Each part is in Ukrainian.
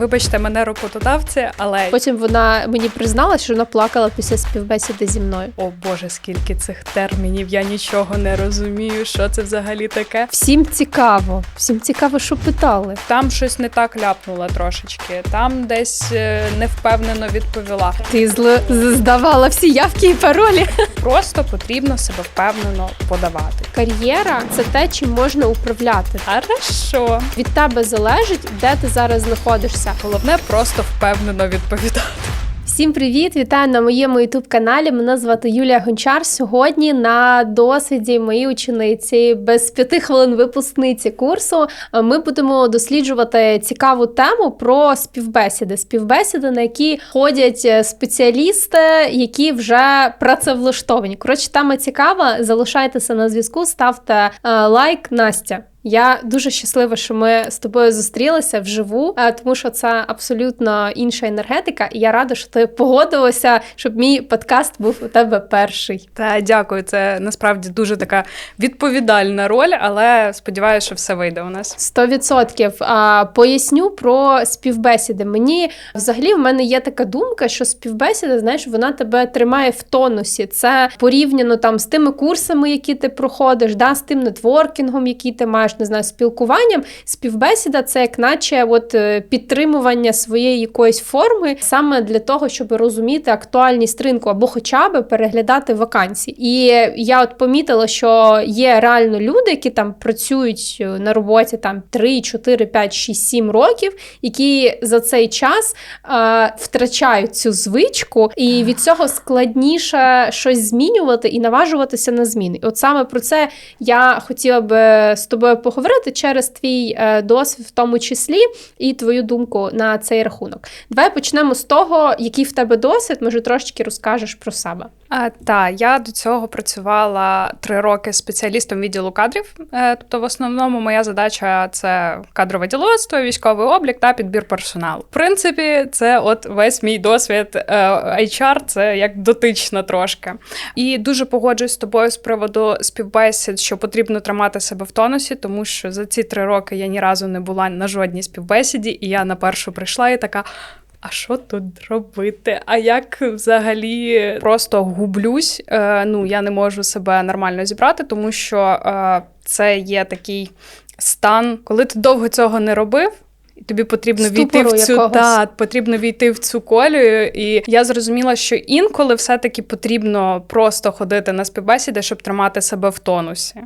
Вибачте мене роботодавці, але Потім вона мені призналась, що вона плакала після співбесіди зі мною. о боже, скільки цих термінів, я нічого не розумію, що це взагалі таке. Всім цікаво, всім цікаво, що питали. Там щось не так ляпнула трошечки, там десь е, невпевнено відповіла. Ти зл... здавала всі явки і паролі. Просто потрібно себе впевнено подавати. Кар'єра це те, чим можна управляти. Хорошо. Від тебе залежить, де ти зараз знаходишся. Головне просто впевнено відповідати. Всім привіт! Вітаю на моєму youtube каналі. Мене звати Юлія Гончар. Сьогодні на досвіді моєї учениці без п'яти хвилин випускниці курсу. е, Ми будемо досліджувати цікаву тему про співбесіди. Співбесіди, на які ходять е, спеціалісти, які вже працевлаштовані. Коротше, тема цікава. Залишайтеся на зв'язку, ставте е, лайк, Настя. Я дуже щаслива, що ми з тобою зустрілися вживу, е, тому що це абсолютно інша енергетика, і я рада, що ти погодилася, щоб мій подкаст був у тебе перший. Та дякую, це насправді дуже така відповідальна роль, але сподіваюся, що все вийде у нас. Сто відсотків. Поясню про співбесіди. Мені взагалі в мене є така думка, що співбесіда, знаєш, вона тебе тримає в тонусі. Це порівняно там з тими курсами, які ти проходиш, да, з тим нетворкінгом, який ти маєш, не знаю, спілкуванням. Співбесіда це як наче от е, підтримування своєї якоїсь форми саме для того, щоб розуміти актуальність ринку або хоча б переглядати вакансії. І я от помітила, що є реально люди, які там працюють е, на роботі там 3, 4, 5, 6, 7 років, які за цей час е, втрачають цю звичку, і від цього складніше щось змінювати і наважуватися на зміни. І От саме про це я хотіла би з тобою поговорити через твій е, досвід, в тому числі, і твою думку на цей рахунок. Давай почнемо з того, який в тебе досвід, може трошечки розкажеш про себе. Та я до цього працювала три роки спеціалістом відділу кадрів. Е, Тобто, в основному моя задача це кадрове діловодство, військовий облік та підбір персоналу. В принципі, це от весь мій досвід е, HR, це як дотична трошки. І дуже погоджуюсь з тобою з приводу співбесід, що потрібно тримати себе в тонусі, тому що за ці три роки я ні разу не була на жодній співбесіді, і я на першу прийшла і така. А що тут робити? А як взагалі просто гублюсь? Е, ну я не можу себе нормально зібрати, тому що е, це є такий стан, коли ти довго цього не робив. І тобі потрібно війти в цю та, потрібно війти в цю колію. І я зрозуміла, що інколи все-таки потрібно просто ходити на співбесіди, щоб тримати себе в тонусі.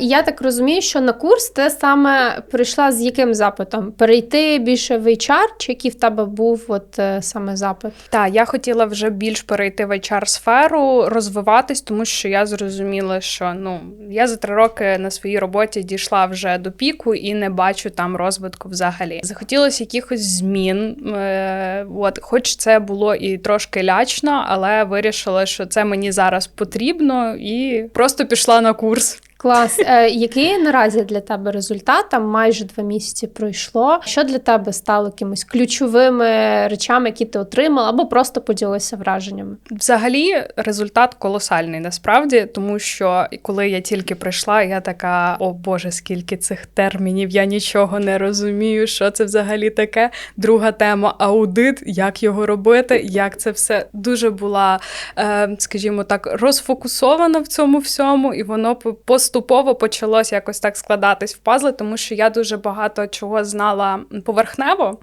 І я так розумію, що на курс ти саме прийшла з яким запитом? Перейти більше в HR, чи який в тебе був от е, саме запит? Так, я хотіла вже більш перейти в HR-сферу, розвиватись, тому що я зрозуміла, що ну я за три роки на своїй роботі дійшла вже до піку і не бачу там розвитку взагалі. Захотілося якихось змін. Е, от, хоч це було і трошки лячно, але вирішила, що це мені зараз потрібно, і просто пішла на курс. Клас. Е, який наразі для тебе результат? Там майже два місяці пройшло. Що для тебе стало якимись ключовими речами, які ти отримала, або просто поділилася враженнями? Взагалі результат колосальний насправді, тому що коли я тільки прийшла, я така: о Боже, скільки цих термінів, я нічого не розумію, що це взагалі таке. Друга тема аудит, як його робити, як це все дуже була, е, скажімо так, розфокусована в цьому всьому, і воно по- поступово почалось якось так складатись в пазли, тому що я дуже багато чого знала поверхнево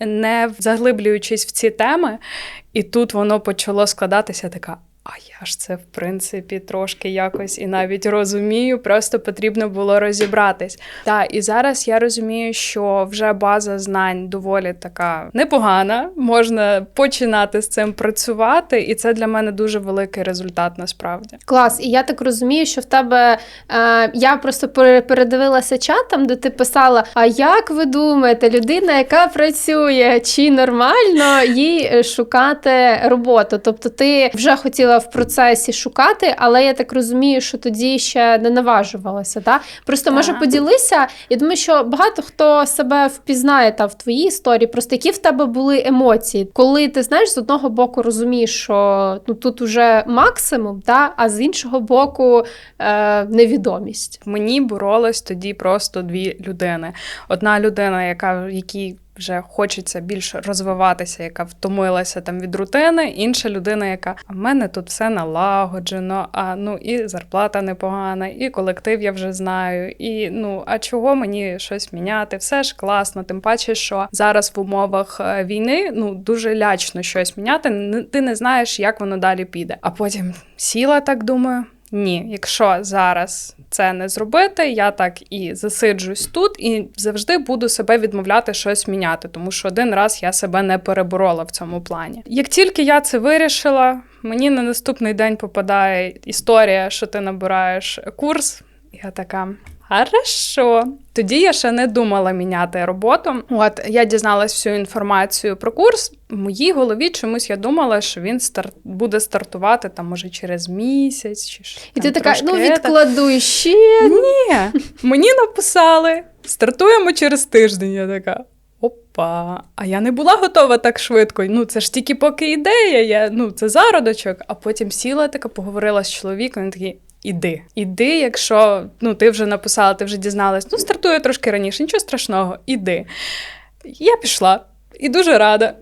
не заглиблюючись в ці теми, і тут воно почало складатися така. А я ж це в принципі трошки якось і навіть розумію, просто потрібно було розібратись. Так, і зараз я розумію, що вже база знань доволі така непогана. Можна починати з цим працювати, і це для мене дуже великий результат насправді. Клас, і я так розумію, що в тебе е, я просто пере- передивилася чат, там, де ти писала: А як ви думаєте, людина, яка працює, чи нормально їй е, шукати роботу? Тобто, ти вже хотіла в процесі шукати, але я так розумію, що тоді ще не наважувалася. Да? Просто може поділися. Я думаю, що багато хто себе впізнає та в твоїй історії. Просто які в тебе були емоції, коли ти знаєш з одного боку розумієш, що ну тут уже максимум, да? а з іншого боку е, невідомість. Мені боролось тоді просто дві людини. Одна людина, яка якій вже хочеться більше розвиватися, яка втомилася там від рутини. Інша людина, яка а в мене тут все налагоджено, а ну і зарплата непогана, і колектив я вже знаю. І ну а чого мені щось міняти? Все ж класно. Тим паче, що зараз в умовах е, війни ну дуже лячно щось міняти. Ти не знаєш, як воно далі піде. А потім сіла так думаю. Ні, якщо зараз це не зробити, я так і засиджусь тут і завжди буду себе відмовляти щось міняти, тому що один раз я себе не переборола в цьому плані. Як тільки я це вирішила, мені на наступний день попадає історія, що ти набираєш курс. Я така. Хорошо. Тоді я ще не думала міняти роботу. От я дізналась всю інформацію про курс. В моїй голові чомусь я думала, що він старт буде стартувати там, може, через місяць чи ж І там ти така, ну ета». відкладу ще. Ні, мені написали, стартуємо через тиждень. Я така. Опа, а я не була готова так швидко. Ну, це ж тільки поки ідея, я, ну, це зародочок. А потім сіла така, поговорила з чоловіком, він такий. Іди, іди, якщо ну, ти вже написала, ти вже дізналась, ну стартує трошки раніше, нічого страшного, іди. Я пішла і дуже рада.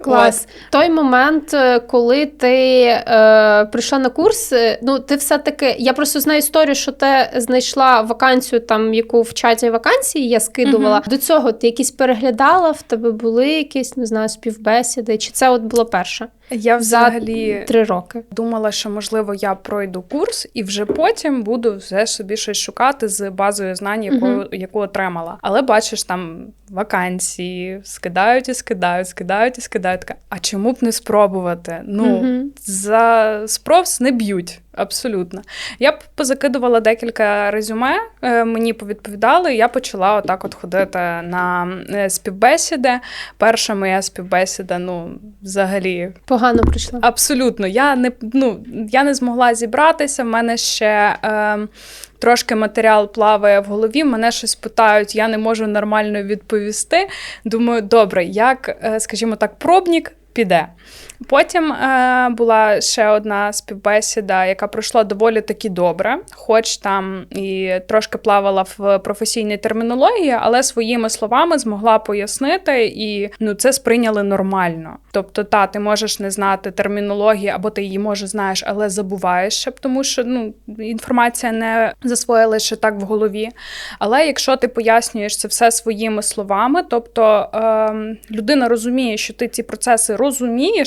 Клас. Той момент, е, коли ти е, прийшла на курс, е, ну ти все-таки. Я просто знаю історію, що ти знайшла вакансію, там яку в чаті вакансії я скидувала. Мгм. До цього ти якісь переглядала, в тебе були якісь, не знаю, співбесіди, чи це от було перше? Я взагалі Три роки. думала, що можливо я пройду курс і вже потім буду все собі щось шукати з базою знань, якою яку отримала. Але бачиш там вакансії, скидають і скидають, скидають і скидають. Така, А чому б не спробувати? Ну угу. за спрос не б'ють. Абсолютно. Я б позакидувала декілька резюме, е, мені повідповідали, і я почала отак от ходити на е, співбесіди. Перша моя співбесіда, ну, взагалі, Погано прийшла. Абсолютно, я не ну я не змогла зібратися. В мене ще е, трошки матеріал плаває в голові. Мене щось питають, я не можу нормально відповісти. Думаю, добре, як, е, скажімо так, пробник піде. Потім е, була ще одна співбесіда, яка пройшла доволі таки добре, хоч там і трошки плавала в професійній термінології, але своїми словами змогла пояснити, і ну це сприйняли нормально. Тобто, та ти можеш не знати термінології, або ти її може знаєш, але забуваєш, тому що ну інформація не засвоїла ще так в голові. Але якщо ти пояснюєш це все своїми словами, тобто ем, людина розуміє, що ти ці процеси розумієш,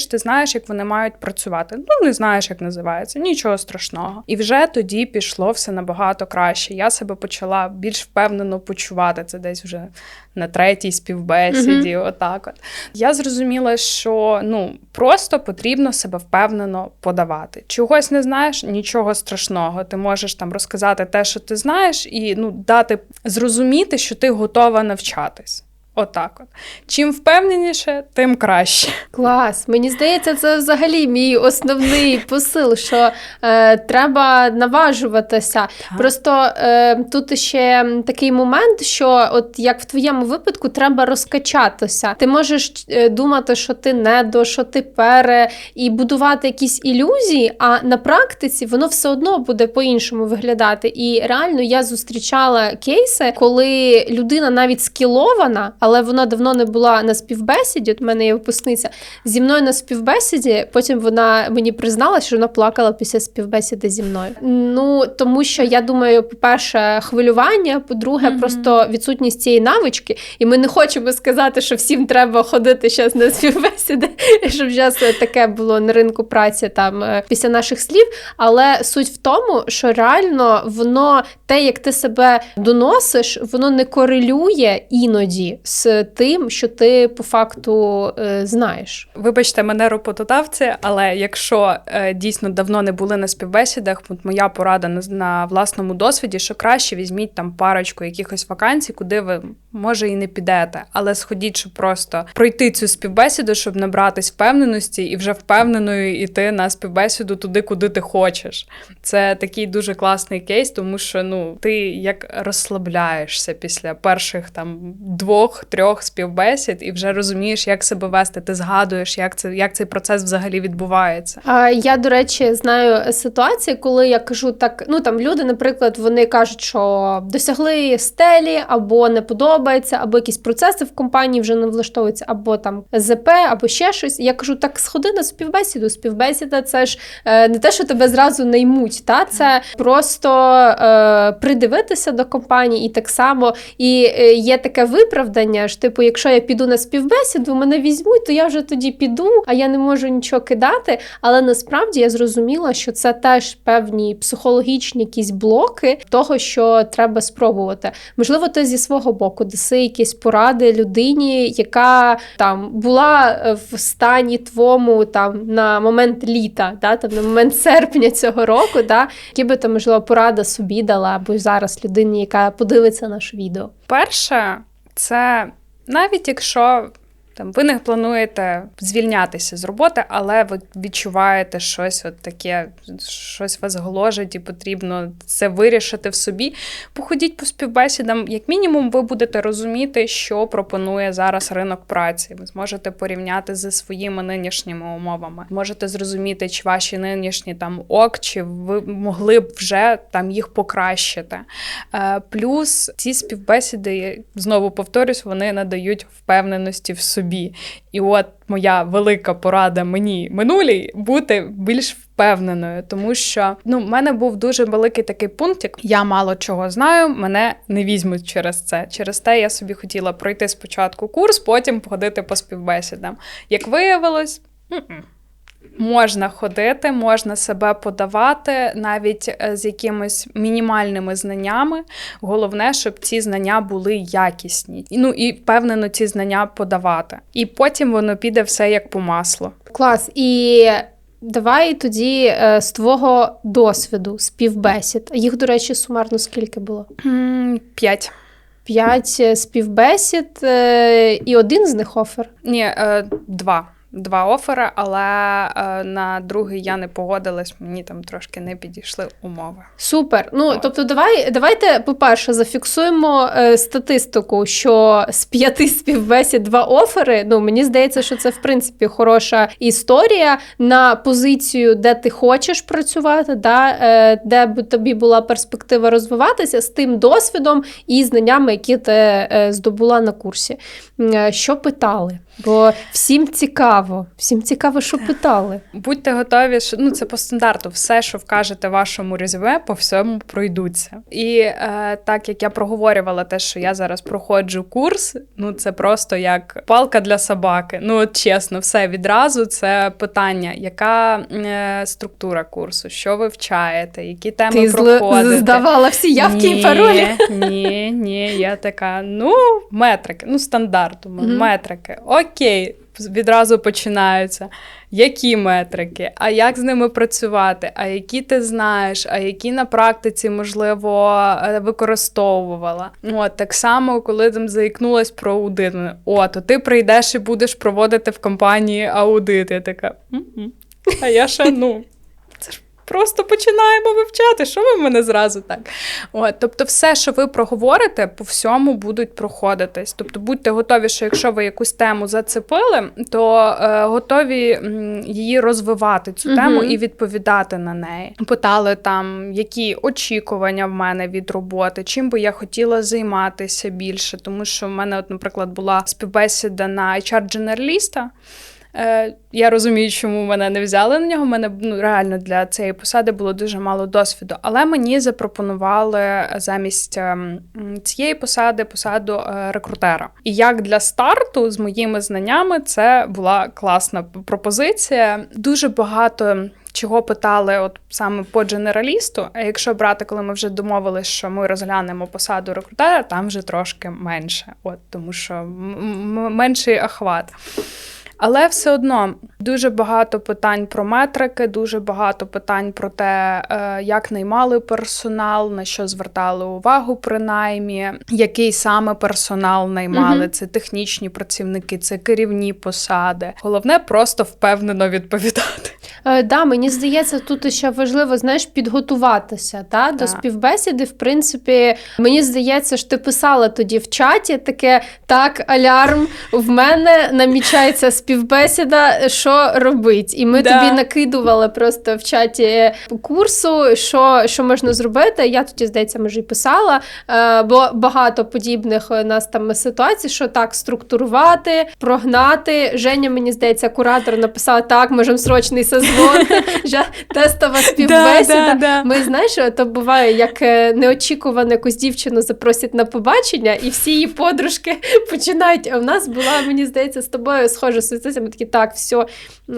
ти знаєш, як вони мають працювати. Ну не знаєш, як називається, нічого страшного. І вже тоді пішло все набагато краще. Я себе почала більш впевнено почувати. Це десь вже на третій співбесіді. Отак, от я зрозуміла, що ну просто потрібно себе впевнено подавати. Чогось не знаєш, нічого страшного. Ти можеш там розказати те, що ти знаєш, і ну дати зрозуміти, що ти готова навчатись. Отак, от чим впевненіше, тим краще. Клас. Мені здається, це взагалі мій основний посил, що е, треба наважуватися. Просто е, тут ще такий момент, що от як в твоєму випадку треба розкачатися. Ти можеш е, думати, що ти недо, що ти пере, і будувати якісь ілюзії, а на практиці воно все одно буде по-іншому виглядати. І реально я зустрічала кейси, коли людина навіть скілована, але вона давно не була на співбесіді. От в мене є випускниця зі мною на співбесіді. Потім вона мені призналася, що вона плакала після співбесіди зі мною. Ну тому що я думаю, по-перше, хвилювання, по-друге, Мгм. просто відсутність цієї навички, і ми не хочемо сказати, що всім треба ходити зараз на співбесіди, щоб зараз таке було на ринку праці там е, після наших слів. Але суть в тому, що реально воно те, як ти себе доносиш, воно не корелює іноді з тим, що ти по факту е, знаєш. Вибачте мене роботодавці, але якщо е, дійсно давно не були на співбесідах, от моя порада на, власному досвіді, що краще візьміть там парочку якихось вакансій, куди ви може і не підете, але сходіть, щоб просто пройти цю співбесіду, щоб набратись впевненості і вже впевненою йти на співбесіду туди, куди ти хочеш. Це такий дуже класний кейс, тому що ну ти як розслабляєшся після перших там двох двох-трьох співбесід і вже розумієш, як себе вести. Ти згадуєш, як це як цей процес взагалі відбувається. А, Я, до речі, знаю ситуації, коли я кажу так: ну там люди, наприклад, вони кажуть, що досягли стелі, або не подобається, або якісь процеси в компанії вже не влаштовуються, або там ЗП, або ще щось. Я кажу, так сходи на співбесіду. Співбесіда це ж е, не те, що тебе зразу наймуть, та це просто е, придивитися до компанії, і так само і е, є таке виправдання. Ж, Типу, якщо я піду на співбесіду, мене візьмуть, то я вже тоді піду, а я не можу нічого кидати. Але насправді я зрозуміла, що це теж певні психологічні якісь блоки того, що треба спробувати. Можливо, ти зі свого боку даси якісь поради людині, яка там була е, в стані твому там на момент літа, да, там на момент серпня цього року, да, які би ти, можливо, порада собі дала, або зараз людині, яка подивиться наше відео. Перше, це навіть якщо там ви не плануєте звільнятися з роботи, але ви відчуваєте щось от таке, щось вас гложить, і потрібно це вирішити в собі. Походіть по співбесідам. Як мінімум, ви будете розуміти, що пропонує зараз ринок праці. Ви зможете порівняти зі своїми нинішніми умовами. Можете зрозуміти, чи ваші нинішні там ок, чи ви могли б вже там їх покращити. Е, Плюс ці співбесіди, знову повторюсь, вони надають впевненості в собі. І от моя велика порада мені минулій бути більш впевненою, тому що ну, в мене був дуже великий такий пункт, як Я мало чого знаю, мене не візьмуть через це. Через те я собі хотіла пройти спочатку курс, потім походити по співбесідам. Як виявилось, м-м. Можна ходити, можна себе подавати навіть е, з якимись мінімальними знаннями. Головне, щоб ці знання були якісні. Ну і впевнено ці знання подавати. І потім воно піде все як по маслу. Клас. І давай тоді е, з твого досвіду співбесід. Їх, до речі, сумарно скільки було? П'ять. П'ять е, співбесід і один з них офер. Ні, два. Два офери, але е, на другий я не погодилась, мені там трошки не підійшли умови. Супер. Ну От. тобто, давай, давайте, по-перше, зафіксуємо е, статистику, що з п'яти співбесід два офери. Ну мені здається, що це в принципі хороша історія на позицію, де ти хочеш працювати, да, е, де б тобі була перспектива розвиватися з тим досвідом і знаннями, які ти е, здобула на курсі. Е, Що питали? Бо всім цікаво, всім цікаво, що питали. Будьте готові, що ну це по стандарту. Все, що вкажете вашому резюме, по всьому пройдуться. І е, так як я проговорювала те, що я зараз проходжу курс, ну це просто як палка для собаки. Ну от чесно, все відразу це питання, яка е, структура курсу, що ви вчаєте, які теми Ти проходите. здавала всі явки і паролі. Ні, ні, я така, ну, метрики, ну, стандарту, метрики. Окей, відразу починаються. Які метрики, а як з ними працювати, а які ти знаєш, а які на практиці, можливо, е, використовувала. От так само, коли там заікнулась про аудит, о, то ти прийдеш і будеш проводити в компанії аудит. Я така, а я ще ну. Просто починаємо вивчати. Що ви в мене зразу так? От, тобто, все, що ви проговорите, по всьому будуть проходитись. Тобто, будьте готові, що якщо ви якусь тему зацепили, то е, готові її розвивати цю тему і відповідати на неї. Питали там, які очікування в мене від роботи, чим би я хотіла займатися більше, тому що в мене, от, наприклад, була співбесіда на HR-дженераліста. Е, я розумію, чому мене не взяли на нього. У мене ну, реально для цієї посади було дуже мало досвіду. Але мені запропонували замість ем, цієї посади посаду е, рекрутера. І як для старту з моїми знаннями це була класна пропозиція. Дуже багато. Чого питали от саме по дженералісту, а якщо брати, коли ми вже домовились, що ми розглянемо посаду рекрутера, там вже трошки менше, от тому що менший охват. Але все одно Дуже багато питань про метрики, дуже багато питань про те, е, як наймали персонал, на що звертали увагу, принаймні, який саме персонал наймали. Мгм. Це технічні працівники, це керівні посади. Головне просто впевнено відповідати. Е, да, мені здається, тут ще важливо знаєш підготуватися та, до Так. співбесіди. В принципі, мені здається, що ти писала тоді в чаті таке: так, алярм, в мене намічається співбесіда, що робить? І ми Да. тобі накидували просто в чаті курсу, що, що можна зробити. Я тоді, здається, може і писала, е, бо багато подібних у нас там ситуацій, що так структурувати, прогнати. Женя, мені здається, куратор написала так, можемо срочний созвон, тестова співбесіда. Да, да, да. Ми знаєш, то буває, як е, неочікувано якусь дівчину запросять на побачення, і всі її подружки починають. А в нас була, мені здається, з тобою схожа. Ми такі, так, все.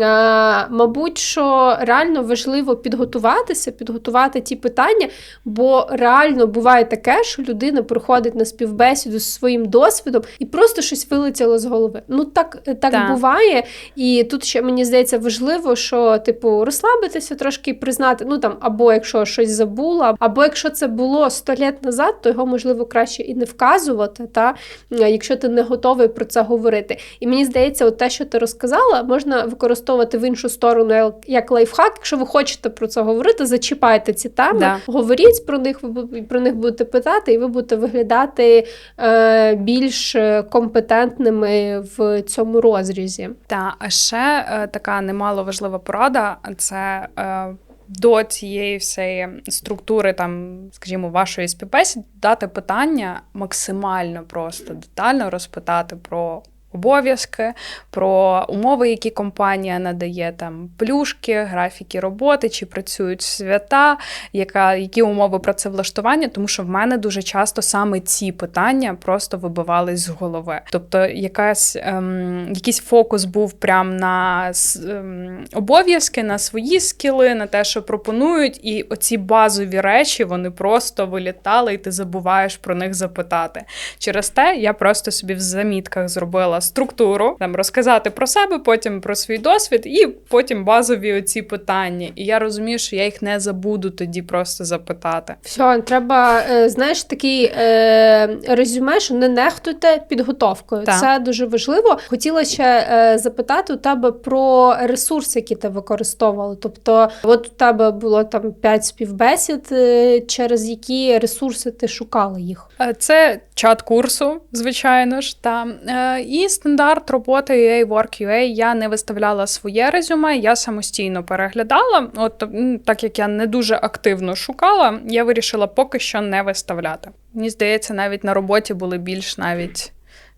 А, мабуть, що реально важливо підготуватися, підготувати ті питання, бо реально буває таке, що людина приходить на співбесіду зі своїм досвідом і просто щось вилетіло з голови. Ну так, так Так. буває. І тут ще мені здається важливо, що типу розслабитися трошки і признати, ну там, або якщо щось забула, або якщо це було 100 літ назад, то його можливо краще і не вказувати, та якщо ти не готовий про це говорити. І мені здається, от те, що ти розказала, можна використовувати в іншу сторону як- як лайфхак. Якщо ви хочете про це говорити, зачіпайте ці теми, Да. говоріть про них, ви про них будете питати, і ви будете виглядати е, більш е, компетентними в цьому розрізі. Та а ще е, така немало важлива порада це. Е, до цієї всієї структури, там, скажімо, вашої співбесіди, дати питання максимально просто детально розпитати про обов'язки, про умови, які компанія надає, там плюшки, графіки роботи, чи працюють свята, яка, які умови працевлаштування, тому що в мене дуже часто саме ці питання просто вибивались з голови. Тобто, якась, ем, якийсь фокус був прям на ем, обов'язки, на свої скіли, на те, що пропонують, і оці базові речі вони просто вилітали, і ти забуваєш про них запитати. Через те я просто собі в замітках зробила структуру, там розказати про себе, потім про свій досвід, і потім базові оці питання. І я розумію, що я їх не забуду тоді просто запитати. Все, треба, е, знаєш, такий е, резюме, що не нехтуйте підготовкою. Так. Це дуже важливо. Хотіла ще е, запитати у тебе про ресурси, які ти використовувала. Тобто, от у тебе було там 5 співбесід, е, через які ресурси ти шукала їх. Це чат курсу, звичайно ж. Та. Е, І стандарт роботи UA Work.ua. Я не виставляла своє резюме, я самостійно переглядала. От так як я не дуже активно шукала, я вирішила поки що не виставляти. Мені здається, навіть на роботі були більш навіть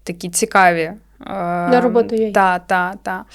такі цікаві. На роботу UA. Так, так, так.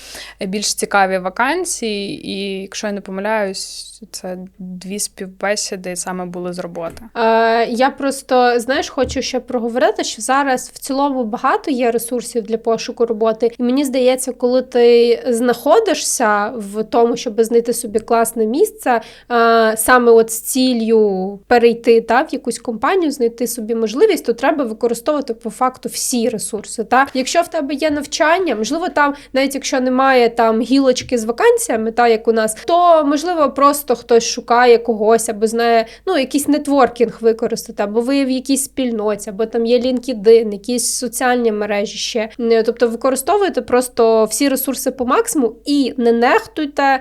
Більш цікаві вакансії, і якщо я не помиляюсь, це дві співбесіди саме були з роботи. Е, я просто знаєш, хочу ще проговорити, що зараз в цілому багато є ресурсів для пошуку роботи. І мені здається, коли ти знаходишся в тому, щоб знайти собі класне місце, е, саме от з ціллю перейти та, в якусь компанію, знайти собі можливість, то треба використовувати по факту всі ресурси. Та? Якщо в тебе є навчання, можливо, там, навіть якщо немає там гілочки з вакансіями, та як у нас, то можливо просто хтось шукає когось або знає ну, якийсь нетворкінг використати, або ви в якійсь спільноті, або там є LinkedIn, якісь соціальні мережі ще. Е, Тобто використовуйте просто всі ресурси по максимуму і не нехтуйте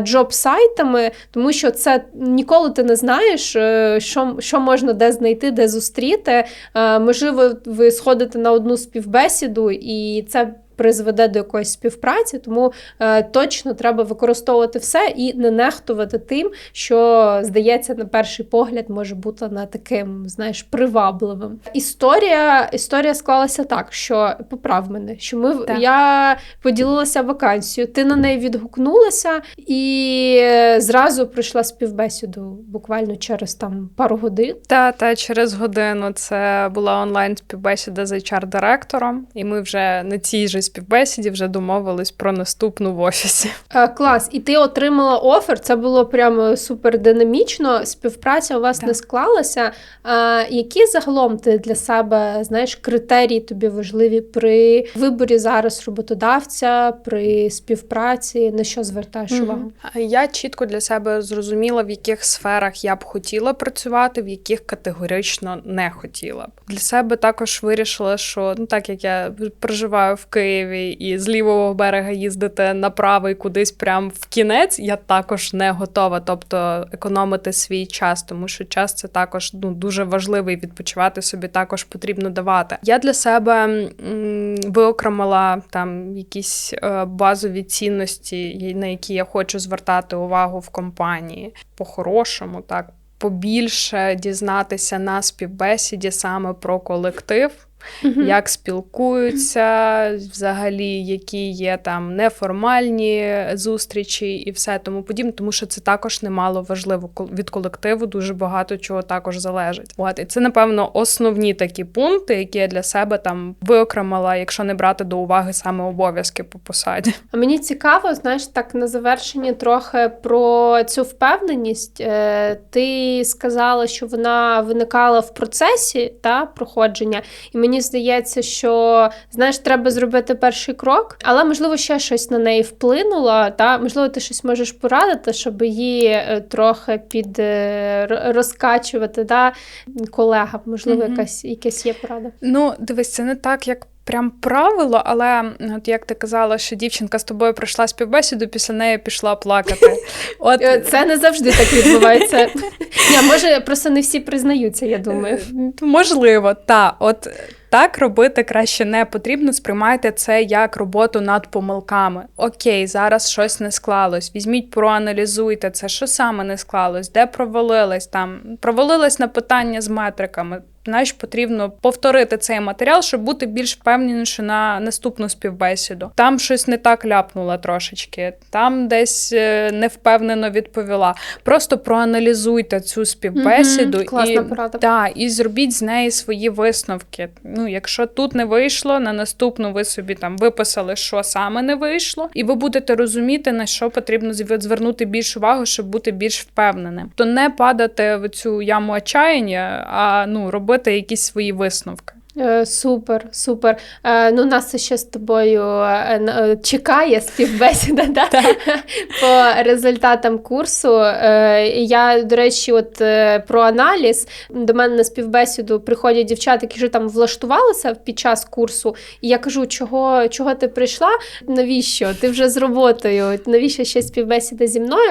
джоб-сайтами, тому що це ніколи ти не знаєш, е, що, що можна де знайти, де зустріти. Е, Можливо, ви сходите на одну співбесіду, і це призведе до якоїсь співпраці, тому е, точно треба використовувати все і не нехтувати тим, що здається на перший погляд може бути на таким, знаєш, привабливим. Історія, історія склалася так, що поправ мене, що ми Так. я поділилася вакансією, ти на неї відгукнулася і зразу пройшла співбесіду буквально через там пару годин. Та, та через годину це була онлайн співбесіда з HR-директором, і ми вже на цій же співбесіді вже домовились про наступну в офісі. Е, Клас, і ти отримала офер. Це було прямо супер динамічно. Співпраця у вас Так. не склалася. Е, Які загалом ти для себе знаєш критерії тобі важливі при виборі зараз роботодавця, при співпраці? На що звертаєш увагу? Я чітко для себе зрозуміла, в яких сферах я б хотіла працювати, в яких категорично не хотіла б. Для себе також вирішила, що ну так як я проживаю в Києві і з лівого берега їздити на правий кудись прям в кінець, я також не готова. Тобто економити свій час, тому що час це також ну дуже важливий. Відпочивати собі також потрібно давати. Я для себе м, виокремила там якісь е, базові цінності, на які я хочу звертати увагу в компанії. По-хорошому, так побільше дізнатися на співбесіді саме про колектив. Як спілкуються, взагалі, які є там неформальні зустрічі і все тому подібне, тому що це також немало важливо. Від колективу дуже багато чого також залежить. От і це, напевно, основні такі пункти, які я для себе там виокремила, якщо не брати до уваги саме обов'язки по посаді. А мені цікаво, знаєш, так на завершенні трохи про цю впевненість. Е, Ти сказала, що вона виникала в процесі та проходження, і мені здається, що знаєш, треба зробити перший крок, але можливо ще щось на неї вплинуло. Та можливо, ти щось можеш порадити, щоб її е, трохи під е, розкачувати. Та? Колега, можливо, Мгм. якась якась є порада. Ну, дивись, це не так, як. Прям правило, але от як ти казала, що дівчинка з тобою пройшла співбесіду, після неї пішла плакати. От Е, Це не завжди так відбувається. Ні, може, просто не всі признаються, я думаю. Можливо, та от так робити краще не потрібно. Сприймайте це як роботу над помилками. Окей, зараз щось не склалось. Візьміть, проаналізуйте це, що саме не склалось, де провалились там. Провалилась на питання з метриками. Значить, потрібно повторити цей матеріал, щоб бути більш впевненіше на наступну співбесіду. Там щось не так ляпнула трошечки, там десь е, невпевнено відповіла. Просто проаналізуйте цю співбесіду Мгм, класна і порада. та, і зробіть з неї свої висновки. Ну, якщо тут не вийшло, на наступну ви собі там виписали, що саме не вийшло, і ви будете розуміти, на що потрібно зв- звернути більш увагу, щоб бути більш впевненим. То не падати в цю яму отчаяння, а ну робити якісь свої висновки. Е, Супер, супер. Е, Ну, нас ще з тобою е, чекає співбесіда да? по результатам курсу. Я, до речі, от про аналіз до мене на співбесіду приходять дівчата, які вже там влаштувалися під час курсу. І я кажу, чого, чого ти прийшла? Навіщо? Ти вже з роботою? Навіщо ще співбесіда зі мною?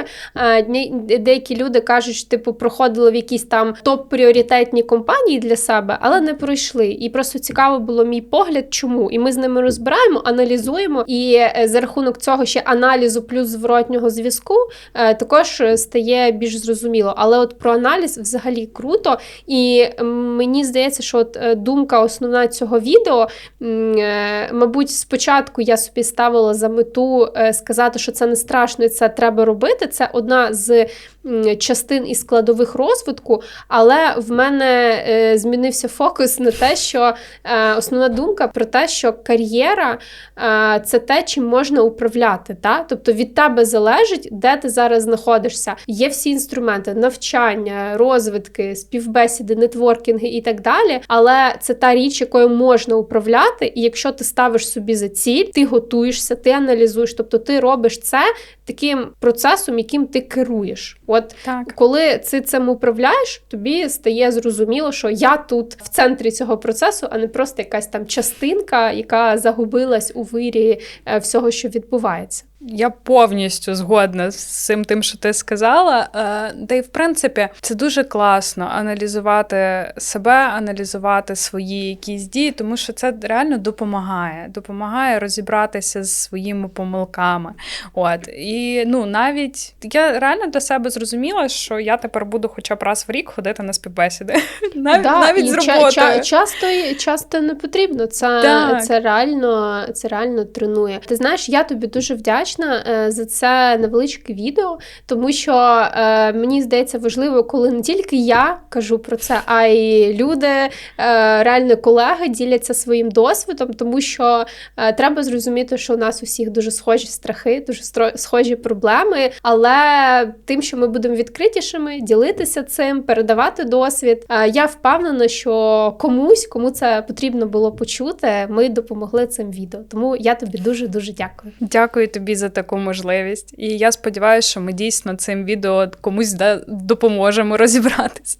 Деякі люди кажуть, що типу проходили в якісь там топ-пріоритетні компанії для себе, але не пройшли. І просто цікаво було мій погляд, чому. І ми з ними розбираємо, аналізуємо. І е, за рахунок цього ще аналізу плюс зворотнього зв'язку е, також стає більш зрозуміло. Але от про аналіз взагалі круто. І мені здається, що от е, думка основна цього відео, мабуть, спочатку я собі ставила за мету сказати, що це не страшно і це треба робити. Це одна з частин і складових розвитку, але в мене змінився фокус на те, що е, основна думка про те, що кар'єра е, це те, чим можна управляти. Та? Тобто від тебе залежить, де ти зараз знаходишся. Є всі інструменти, навчання, розвитки, співбесіди, нетворкінги і так далі. Але це та річ, якою можна управляти, і якщо ти ставиш собі за ціль, ти готуєшся, ти аналізуєш, тобто ти робиш це таким процесом, яким ти керуєш. От Так. коли ти цим управляєш, тобі стає зрозуміло, що я тут в центрі цього процесу, а не просто якась там частинка, яка загубилась у вирі е, всього, що відбувається. Я повністю згодна з цим тим, що ти сказала. Е, Та й в принципі це дуже класно аналізувати себе, аналізувати свої якісь дії, тому що це реально допомагає. Допомагає розібратися з своїми помилками. От і ну навіть я реально для себе зрозуміла, що я тепер буду хоча б раз в рік ходити на співбесіди. Навіть, Да, навіть і з ча- ча- часто, часто не потрібно. Це, це, реально, це реально тренує. Ти знаєш, я тобі дуже вдячна. Вдячна е, за це невеличке відео, тому що е, мені здається важливо, коли не тільки я кажу про це, а й люди, е, реально колеги діляться своїм досвідом, тому що треба зрозуміти, що у нас у всіх дуже схожі страхи, дуже схожі проблеми. Але тим, що ми будемо відкритішими, ділитися цим, передавати досвід. Я впевнена, що комусь, кому це потрібно було почути, ми допомогли цим відео. Тому я тобі дуже дуже дякую. Дякую тобі за таку можливість. І я сподіваюся, що ми дійсно цим відео комусь допоможемо розібратися.